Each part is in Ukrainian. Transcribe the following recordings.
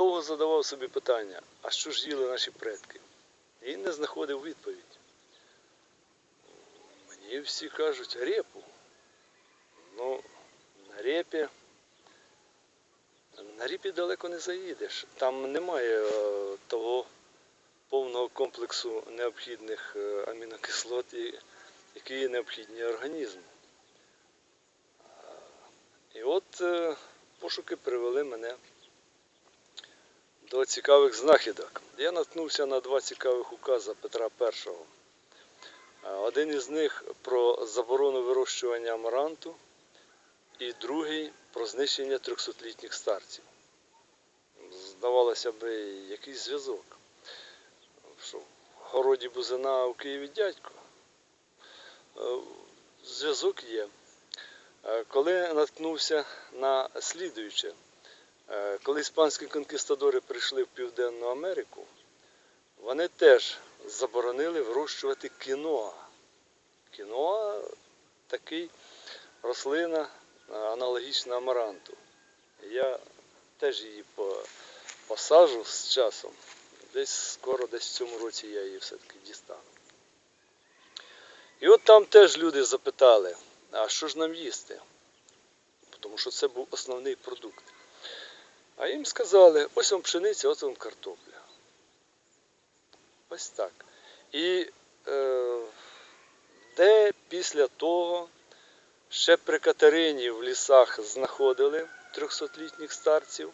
довго задавав собі питання, а що ж їли наші предки? І не знаходив відповідь. Мені всі кажуть репу. Ну, на репі. На репі далеко не заїдеш. Там немає е, того повного комплексу необхідних е, амінокислот, які необхідні організму. І от е, пошуки привели мене до цікавих знахідок. Я наткнувся на два цікавих укази Петра І. Е, Один із них про заборону вирощування амаранту, і другий про знищення 300-літніх старців. Здавалося б, якийсь зв'язок. Що в городі Бузина, у Києві дядько. Е, Зв'язок є. Е, Коли наткнувся на слідуюче, коли іспанські конкістадори прийшли в Південну Америку, вони теж заборонили вирощувати кіноа. Кіноа такий рослина е, аналогічна амаранту. Я теж її по- посажу з часом. Десь скоро, десь в цьому році я її все-таки дістану. І от там теж люди запитали, а що ж нам їсти? Тому що це був основний продукт. А їм сказали, ось вам пшениця, ось вам картопля. Ось так. І е, де після того ще при Катерині в лісах знаходили 300-літніх старців,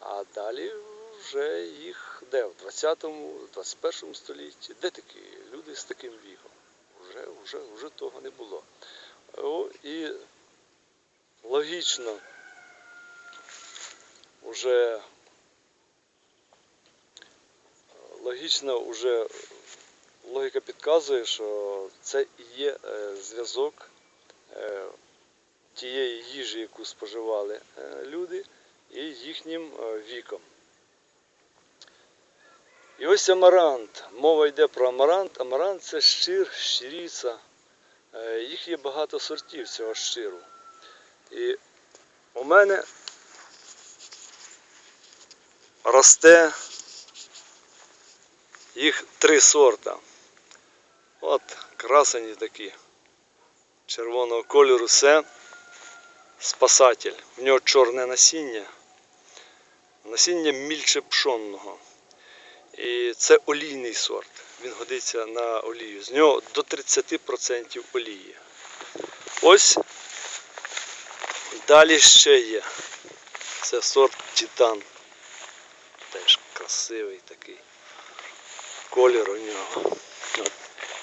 а далі вже їх де? В 20-му, 21 столітті. Де такі люди з таким віком? Вже, вже, вже того не було. О, і логічно вже логічно вже логіка підказує, що це і є е, зв'язок е, тієї їжі, яку споживали е, люди, і їхнім е, віком. І ось амарант. Мова йде про амарант. Амарант це щир, щиріця. Е, Їх є багато сортів цього щиру. І у мене росте їх три сорта. От красені такі червоного кольору. Це спасатель. В нього чорне насіння. Насіння мільче пшонного. І це олійний сорт. Він годиться на олію. З нього до 30% олії. Ось далі ще є. Це сорт Титан. Теж красивий такий колір у нього.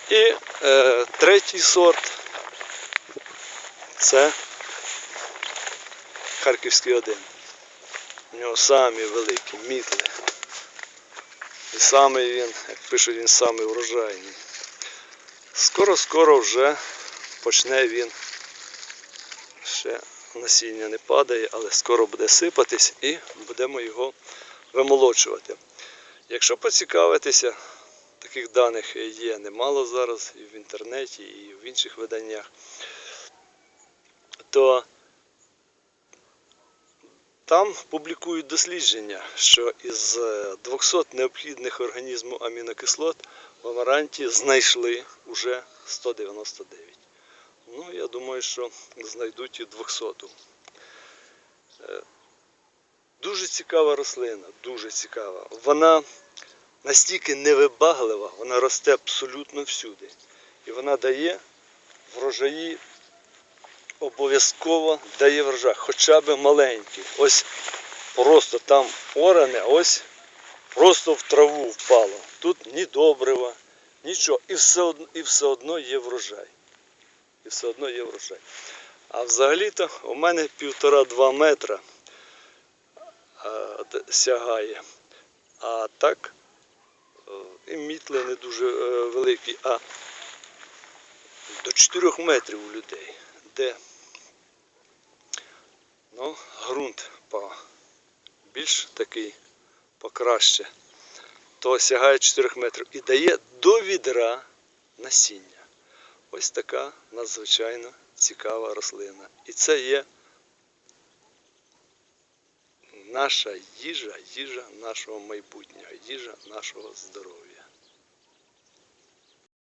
І е, третій сорт це Харківський один. У нього самі великі мітли. І саме він, як пишуть, він самий врожайний. Скоро-скоро вже почне він. Ще насіння не падає, але скоро буде сипатись і будемо його вимолочувати. Якщо поцікавитися, таких даних є немало зараз і в інтернеті, і в інших виданнях, то там публікують дослідження, що із е, 200 необхідних організму амінокислот в амаранті знайшли вже 199. Ну, я думаю, що знайдуть і 200. Цікава рослина, дуже цікава. Вона настільки невибаглива, вона росте абсолютно всюди. І вона дає врожаї обов'язково дає врожай, хоча б маленький. Ось просто там оране, ось просто в траву впало. Тут ні добрива, нічого. І все одно, і все одно є врожай. І все одно є врожай. А взагалі-то у мене півтора-два метра сягає. А так е, і мітли не дуже е, великі, а до 4 метрів у людей, де ну, ґрунт більш такий покраще, то сягає 4 метрів і дає до відра насіння. Ось така надзвичайно цікава рослина. І це є наша їжа, їжа нашого майбутнього, їжа нашого здоров'я.